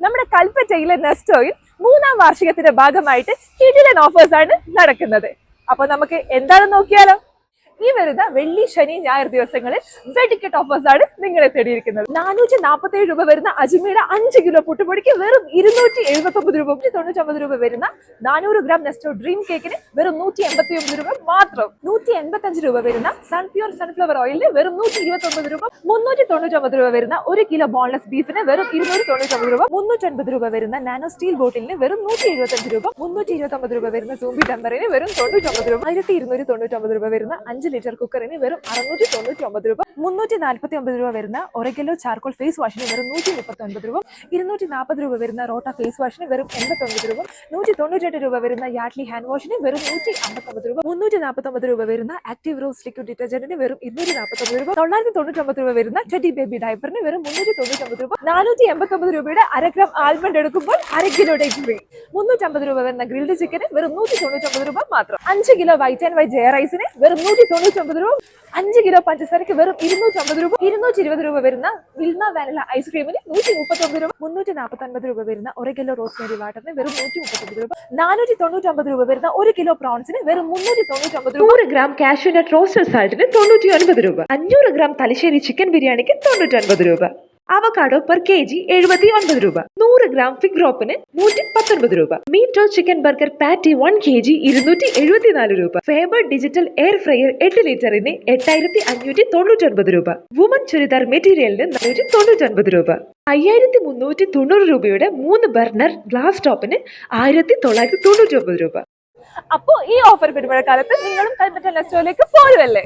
നമ്മുടെ കൽപ്പറ്റയിലെ നെസ്റ്റോയിൽ മൂന്നാം വാർഷികത്തിന്റെ ഭാഗമായിട്ട് കിടിലൻ ഓഫേഴ്സ് ആണ് നടക്കുന്നത്. അപ്പൊ നമുക്ക് എന്താണ് നോക്കിയാലോ? ഈ വരുന്ന വെള്ളി ശനി ഞായർ ദിവസങ്ങളിൽ വെടിക്കെട്ട് ഓഫേഴ്സ് ആണ് നിങ്ങളെ തേടിയിരിക്കുന്നത്. നാനൂറ്റി നാൽപ്പത്തി ഏഴ് രൂപ വരുന്ന അജിമയുടെ അഞ്ച് കിലോ പുട്ടുപൊടിക്ക് വെറും ഇരുന്നൂറ്റി എഴുപത്തി ഒമ്പത് രൂപ തൊണ്ണൂറ്റി രൂപ വരുന്ന നാനൂറ് ഗ്രാം നെസ്റ്റോ ഡ്രീം കേക്കിന് വെറും നൂറ്റി എൺപത്തി ഒമ്പത് രൂപ മാത്രം. നൂറ്റി എൺപത്തി അഞ്ച് രൂപ വരുന്ന സൺ സൺഫ്ലവർ ഓയിലിന് വെറും നൂറ്റി ഇരുപത്തി ഒമ്പത് രൂപ മുന്നൂറ്റി തൊണ്ണൂറ്റി ഒമ്പത് രൂപ വരുന്ന ഒരു കിലോ ബോൺലെസ് ബീഫിന് വെറും ഇരുന്നൂറ്റി തൊണ്ണൂറ്റി ഒമ്പത് രൂപ മുന്നൂറ്റി രൂപ വരുന്ന നാനോ സ്റ്റീൽ ബോട്ടിലിന് വെറും നൂറ്റി എഴുപത്തി അഞ്ച് രൂപ മുന്നൂറ്റി ഇരുപത്തി ഒമ്പത് രൂപ വരുന്ന സൂമ്പി ടെമ്പറിന് വെറും തൊണ്ണൂറ്റി ഒമ്പത് രൂപ ആയിരത്തി ഇരുന്നൂറ്റി തൊണ്ണൂറ്റി ഒമ്പത് രൂപ വരുന്ന അഞ്ച് ലിറ്റർ കുക്കറിന് വെറും അറുന്നൂറ്റി തൊണ്ണൂറ്റി ഒമ്പത് രൂപ മുന്നൂറ്റി നാൽപ്പത്തി ഒമ്പത് രൂപ വരുന്ന ഒരു കിലോ ചാർക്കോൾ ഫേസ് വാഷിന് വെറും നൂറ്റി മുപ്പത്തി ഒൻപത് രൂപ ഇരുന്നൂറ്റി നാൽപ്പത് രൂപ വരുന്ന റോട്ട ഫേസ് വാഷിന് വെറും എൺപത്തി ഒൻപത് രൂപ നൂറ്റി തൊണ്ണൂറ്റെട്ട് രൂപ വരുന്ന യാഡ്ലി ഹാൻഡ് വാഷിന് വെറും നൂറ്റി അമ്പത്തൊമ്പത് രൂപ മുന്നൂറ്റി നാൽപ്പത്തൊമ്പത് രൂപ വരുന്ന ആക്റ്റീവ് റോസ് ലിക്വിഡ് ഡിറ്റർജന്റിന് വെറും ഇരുന്നൂറ്റി നാൽപ്പത്തൊമ്പത് രൂപ തൊള്ളായിരത്തി തൊണ്ണൂറ്റൊമ്പത് രൂപ വരുന്ന ടെഡി ബേബി ഡയപ്പറിന് വെറും മുന്നൂറ്റി തൊണ്ണൂറ്റൊമ്പത് രൂപ നാനൂറ്റി എൺപത്തൊമ്പത് രൂപയുടെ അര ഗ്രാം ആൽമണ്ട് എടുക്കുമ്പോൾ അര കിലോ ഫ്രീ മുന്നൂറ്റമ്പത് രൂപ വരുന്ന ഗ്രിൽഡ് ചിക്കന് വെറും നൂറ്റി തൊണ്ണൂറ്റൊമ്പത് രൂപ മാത്രം അഞ്ച് kilo white and white Jaya റൈസിന് വെറും നൂറ്റി തൊണ്ണൂറ്റൊമ്പത് രൂപ. അഞ്ച് കിലോ പഞ്ചസാരക്ക് വെറും ഇരുന്നൂറ്റി അമ്പത് രൂപ. ഇരുന്നൂറ്റി ഇരുപത് രൂപ വരുന്ന വിൽമ വാനില ഐസ്ക്രീമിന് നൂറ്റി മുപ്പത്തൊമ്പത് രൂപ. മുന്നൂറ്റി നാൽപ്പത്തി ഒൻപത് രൂപ വരുന്ന ഒരു കിലോ റോസ്മേരി വാട്ടറിന് വെറും നൂറ്റി മുപ്പത്തൊമ്പത് രൂപ. നാനൂറ്റി തൊണ്ണൂറ്റൊമ്പത് രൂപ വരുന്ന ഒരു കിലോ പ്രോൺസിന് വെറും മുന്നൂറ്റി തൊണ്ണൂറ്റൊമ്പത് രൂപ. നൂറ് ഗ്രാം കാഷ്യൂനട്ട് റോസ്റ്റഡ് സാൾട്ടിന് തൊണ്ണൂറ്റി ഒൻപത് രൂപ. അഞ്ഞൂറ് ഗ്രാം തലശ്ശേരി ചിക്കൻ ബിരിയാണിക്ക് തൊണ്ണൂറ്റി ഒൻപത് രൂപ. അവക്കാഡോ പെർ കെ ജി എഴുപത്തി ഒൻപത് രൂപ. നൂറ് ഗ്രാം ഫിഗ് റോപ്പിന് നൂറ്റി പത്തൊൻപത് രൂപ. മീറ്റോ chicken burger patty one K G ഇരുന്നൂറ്റി എഴുപത്തിനാല് രൂപ. ഫേബർ ഡിജിറ്റൽ എയർ ഫ്രയർ എട്ട് ലിറ്ററിന് എട്ടായിരത്തി അഞ്ഞൂറ്റി തൊണ്ണൂറ്റി ഒൻപത് രൂപ. വുമൺ ചുരിദാർ മെറ്റീരിയലിന് നാനൂറ്റി തൊണ്ണൂറ്റി ഒൻപത് രൂപ. അയ്യായിരത്തി മുന്നൂറ്റി തൊണ്ണൂറ് രൂപയുടെ മൂന്ന് ബർണർ ഗ്ലാസ് ടോപ്പിന് ആയിരത്തി തൊള്ളായിരത്തി തൊണ്ണൂറ്റി ഒമ്പത് രൂപ. അപ്പോ ഈ ഓഫർ പെരുമഴക്കാലത്ത് നിങ്ങളും കൽപ്പറ്റ നെസ്റ്റോയിലേക്ക് പോരുമല്ലേ